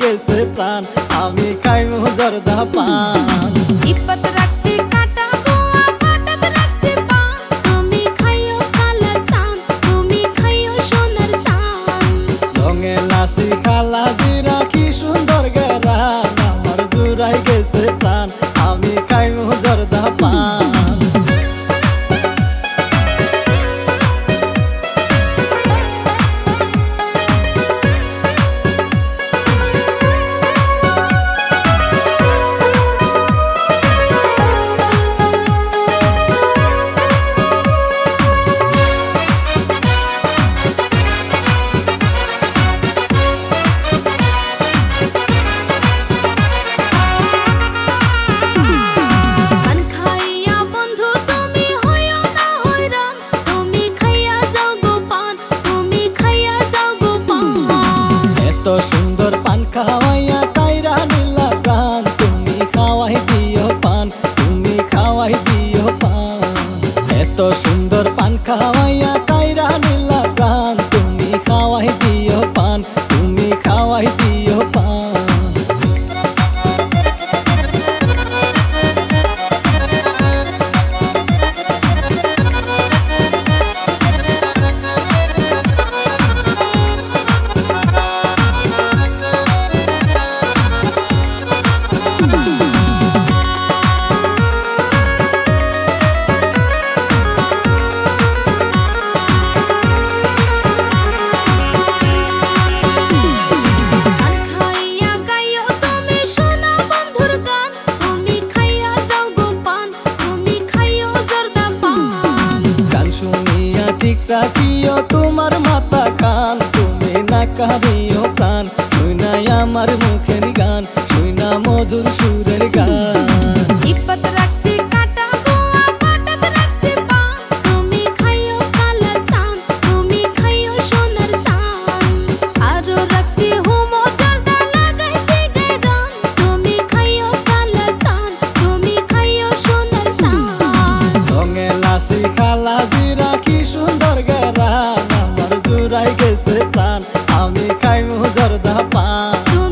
গেছে প্রাণ আমি খাইমু জর্দা পান। রাখিও তোমার মাথা কান, তুমি না কারিও প্রাণ শুনাই আমার মুখের গান শুনা মধুর সুর। প্রাণ আমি খাইব জর্দা পান।